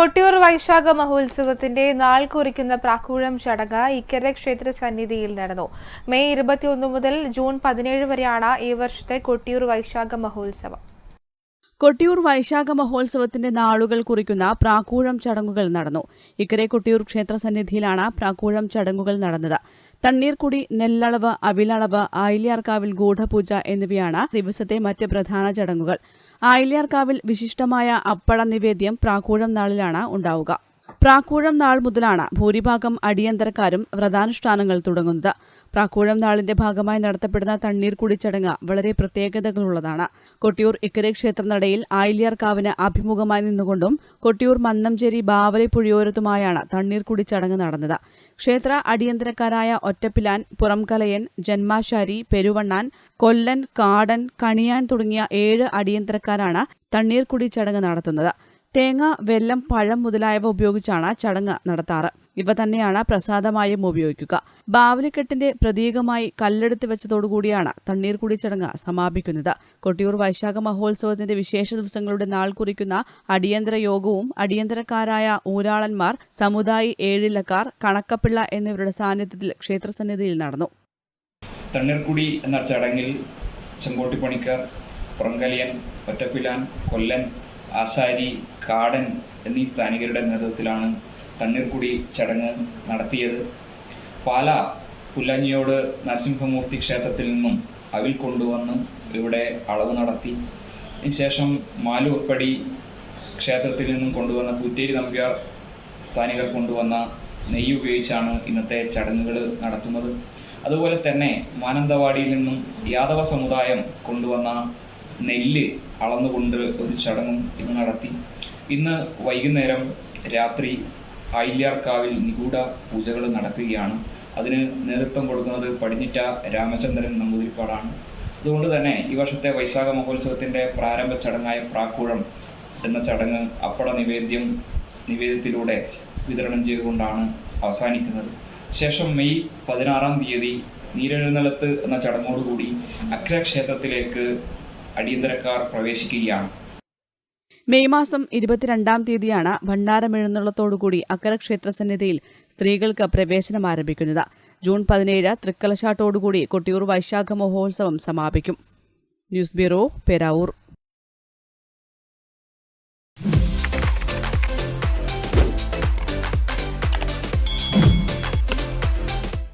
കൊട്ടിയൂർ വൈശാഖ മഹോത്സവത്തിന്റെ നാൾ കുറിക്കുന്ന പ്രാക്കൂഴം ചടങ്ങ് ഇക്കര ക്ഷേത്ര സന്നിധിയിൽ നടന്നു. മെയ് ഇരുപത്തിയൊന്ന് മുതൽ ജൂൺ പതിനേഴ് വരെയാണ് ഈ വർഷത്തെ കൊട്ടിയൂർ വൈശാഖ മഹോത്സവം. കൊട്ടിയൂർ വൈശാഖ മഹോത്സവത്തിന്റെ നാളുകൾ കുറിക്കുന്ന പ്രാക്കൂഴം ചടങ്ങുകൾ നടന്നു. ഇക്കരെ കൊട്ടിയൂർ ക്ഷേത്ര സന്നിധിയിലാണ് പ്രാക്കൂഴം ചടങ്ങുകൾ നടന്നത്. തണ്ണീർക്കുടി നെല്ലളവ് അവിലളവ് ആയില്യാർക്കാവിൽ ഗൂഢപൂജ എന്നിവയാണ് ദിവസത്തെ മറ്റ് പ്രധാന ചടങ്ങുകൾ. ആയില്യാർക്കാവിൽ വിശിഷ്ടമായ അപ്പഴ നിവേദ്യം പ്രാക്കൂഴം നാളിലാണ് ഉണ്ടാവുക. പ്രാക്കൂഴം നാൾ മുതലാണ് ഭൂരിഭാഗം അടിയന്തരക്കാരും വ്രതാനുഷ്ഠാനങ്ങൾ തുടങ്ങുന്നത്. പ്രാക്കൂഴം നാളിന്റെ ഭാഗമായി നടത്തപ്പെടുന്ന തണ്ണീർ കുടിച്ചടങ്ങ് വളരെ പ്രത്യേകതകളുള്ളതാണ്. കൊട്ടിയൂർ ഇക്കരെ ക്ഷേത്രനടയിൽ ആയില്യാർക്കാവിന് അഭിമുഖമായി നിന്നുകൊണ്ടും കൊട്ടിയൂർ മന്നംചേരി ബാവലി പുഴിയോരത്തുമായാണ് തണ്ണീർ കുടിച്ചടങ്ങ് നടന്നത്. ക്ഷേത്ര അടിയന്തരക്കാരായ ഒറ്റപ്പിലാൻ പുറംകലയൻ ജന്മാശാരി പെരുവണ്ണാൻ കൊല്ലൻ കാടൻ കണിയാൻ തുടങ്ങിയ ഏഴ് അടിയന്തരക്കാരാണ് തണ്ണീർ കുടിച്ചടങ്ങ് നടത്തുന്നത്. തേങ്ങ വെല്ലം പഴം മുതലായവ ഉപയോഗിച്ചാണ് ചടങ്ങ് നടത്താറ്. ഇവ തന്നെയാണ് പ്രസാദമായും ഉപയോഗിക്കുക. ബാവലിക്കെട്ടിന്റെ പ്രതീകമായി കല്ലെടുത്ത് വെച്ചതോടുകൂടിയാണ് തണ്ണീർക്കുടി ചടങ്ങ് സമാപിക്കുന്നത്. കൊട്ടിയൂർ വൈശാഖ മഹോത്സവത്തിന്റെ വിശേഷ ദിവസങ്ങളുടെ നാൾ കുറിക്കുന്ന അടിയന്തര യോഗവും അടിയന്തരക്കാരായ ഊരാളന്മാർ സമുദായി ഏഴിലക്കാർ കണക്കപ്പിള്ള എന്നിവരുടെ സാന്നിധ്യത്തിൽ ക്ഷേത്രസന്നിധിയിൽ നടന്നു. തണ്ണീർക്കുടി എന്ന ചടങ്ങിൽ ചെങ്കോട്ടിപ്പണിക്കർ പുറങ്കലിയൻ ഒറ്റപ്പിലാൻ കൊല്ലൻ ആശാരി കാടൻ എന്നീ സ്ഥാനികരുടെ നേതൃത്വത്തിലാണ് തണ്ണീർക്കുടി ചടങ്ങ് നടത്തിയത്. പാല പുല്ലഞ്ഞിയോട് നരസിംഹമൂർത്തി ക്ഷേത്രത്തിൽ നിന്നും അവിൽ കൊണ്ടുവന്ന് ഇവിടെ അളവ് നടത്തി. അതിനുശേഷം മാലൂർപ്പടി ക്ഷേത്രത്തിൽ നിന്നും കൊണ്ടുവന്ന കുറ്റേരി നമ്പ്യാർ സ്ഥാനികൾ കൊണ്ടുവന്ന നെയ്യ് ഉപയോഗിച്ചാണ് ഇന്നത്തെ ചടങ്ങുകൾ നടത്തുന്നത്. അതുപോലെ തന്നെ മാനന്തവാടിയിൽ നിന്നും യാദവ സമുദായം കൊണ്ടുവന്ന നെല്ല് അളന്നുകൊണ്ട് ഒരു ചടങ്ങും ഇന്ന് നടത്തി. ഇന്ന് വൈകുന്നേരം രാത്രി ആയില്യാർക്കാവിൽ നിഗൂഢ പൂജകൾ നടക്കുകയാണ്. അതിന് നേതൃത്വം കൊടുക്കുന്നത് പടിഞ്ഞിറ്റ രാമചന്ദ്രൻ നമ്പൂതിരിപ്പാടാണ്. അതുകൊണ്ട് തന്നെ ഈ വർഷത്തെ വൈശാഖ മഹോത്സവത്തിന്റെ പ്രാരംഭ ചടങ്ങായ പ്രാക്കുഴം എന്ന ചടങ്ങ് അപ്പട നിവേദ്യം നിവേദ്യത്തിലൂടെ വിതരണം ചെയ്തുകൊണ്ടാണ് അവസാനിക്കുന്നത്. ശേഷം മെയ് പതിനാറാം തീയതി നീരെഴുന്നള്ളത്ത് എന്ന ചടങ്ങോടുകൂടി അഗ്രക്ഷേത്രത്തിലേക്ക് അടിയന്തരക്കാർ പ്രവേശിക്കുകയാണ്. മെയ് മാസം ഇരുപത്തിരണ്ടാം തീയതിയാണ് ഭണ്ഡാരമെഴുന്നള്ളത്തോടുകൂടി അക്കര ക്ഷേത്രസന്നിധിയിൽ സ്ത്രീകൾക്ക് പ്രവേശനം ആരംഭിക്കുന്നത്. ജൂൺ പതിനേഴ് തൃക്കലശാട്ടോടുകൂടി കൊട്ടിയൂർ വൈശാഖ മഹോത്സവം സമാപിക്കും. News bureau Peravoor.